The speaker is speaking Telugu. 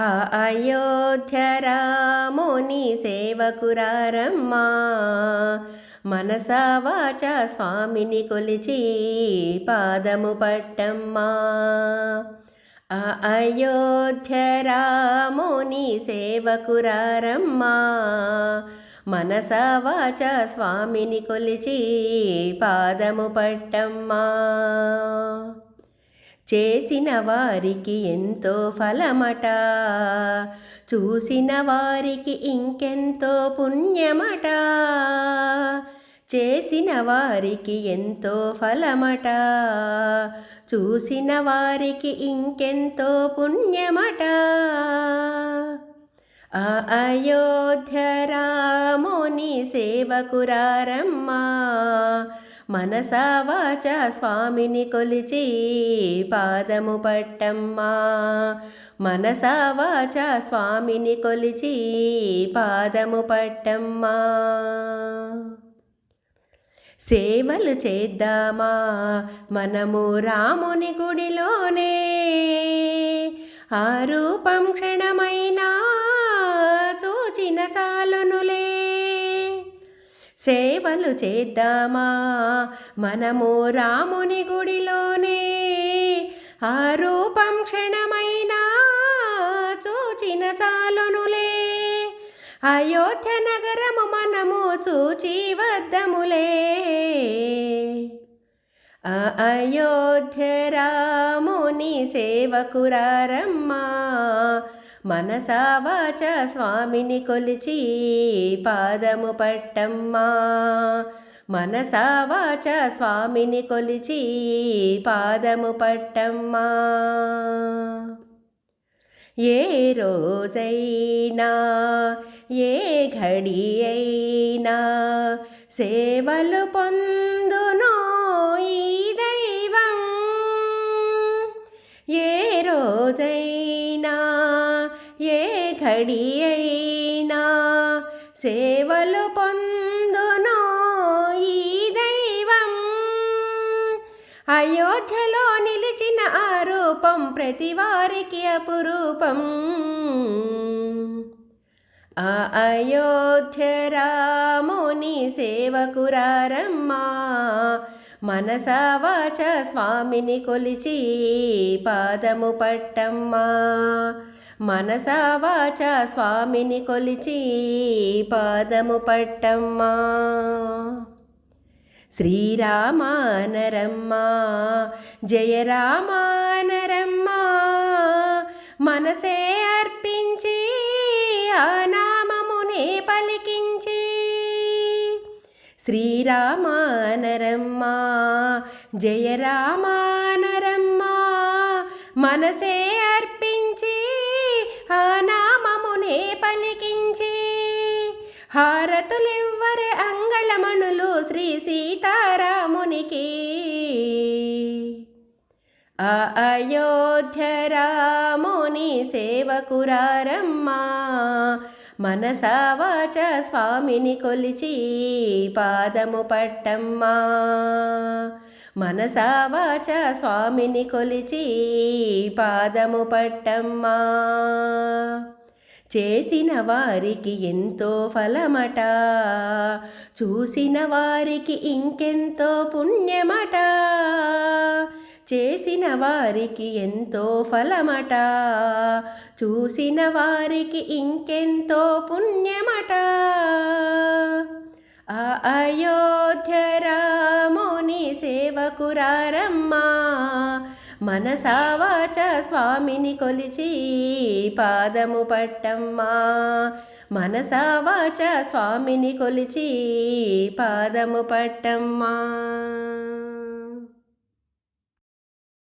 ఆ అయోధ్య రాముని సేవకురారమ్మా. మనసా వాచ స్వామిని కొలిచి పాదము పట్టమ్మా. ఆ అయోధ్య రాముని సేవకురారమ్మా. మనసా వాచ స్వామిని కొలిచి పాదము పట్టమ్మా. చేసిన వారికి ఎంతో ఫలమట. చూసిన వారికి ఇంకెంతో పుణ్యమట. చేసిన వారికి ఎంతో ఫలమట. చూసిన వారికి ఇంకెంతో పుణ్యమట. ఆ అయోధ్య రాముని సేవకురారమ్మా. మనసా వాచ స్వామిని కొలిచి పాదము పట్టమ్మా. మనసా వాచ స్వామిని కొలిచి పాదము పట్టమ్మా. సేవలు చేద్దామా మనము రాముని గుడిలోనే. ఆ రూపం క్షణమైనా చూచిన చాలునులే. సేవలు చేద్దామా? మనము రాముని గుడిలోనే ఆ రూపం క్షణమైనా చూచిన చాలునులే. అయోధ్య నగరము మనము చూచి వద్దములే. అయోధ్య రాముని సేవకురారమ్మా మనసా వాచ స్వామిని కొలిచి పాదము పట్టమ్మా. మనసా వాచ స్వామిని కొలిచి పాదము పట్టమ్మా. ఏ రోజైనా ఏ ఘడి అయినా సేవలు పొందునో ఈ దైవం. ఏ రోజైనా ఏ ఘడి అయినా సేవలు పొందునో ఈ దైవం. అయోధ్యలో నిలిచిన ఆ రూపం ప్రతి వారికి అపురూపం. ఆ అయోధ్య రాముని సేవకురారమ్మా మనసా వాచ స్వామిని కొలిచి పాదము పట్టమ్మా. మనసా వాచ స్వామిని కొలిచి పాదము పట్టమ్మా. శ్రీరామానరమ్మా జయ రామానరమ్మ మనసే అర్పించి ఆ నామమునే పలికించి. శ్రీరామానరమ్మా జయ రామానరమ్మ మనసే అర్పించి ఆ నామమునే పలికించి హారతులెవ్వరి అంగళమణులు శ్రీ సీతారామునికి. ఆ అయోధ్య రాముని సేవకురారమ్మా మనసా వాచ స్వామిని కొలిచి పాదము పట్టమ్మా. మనసా వాచ స్వామిని కొలిచి పాదము పట్టమ్మా. చేసిన వారికి ఎంతో ఫలమట చూసిన వారికి ఇంకెంతో పుణ్యమట. చేసిన వారికి ఎంతో ఫలమట. చూసిన వారికి ఇంకెంతో పుణ్యమట. ఆ అయోధ్య రాముని సేవకురారమ్మా మనసావాచ స్వామిని కొలిచి పాదము పట్టమ్మా. మనసావాచ స్వామిని కొలిచి పాదము పట్టమ్మా.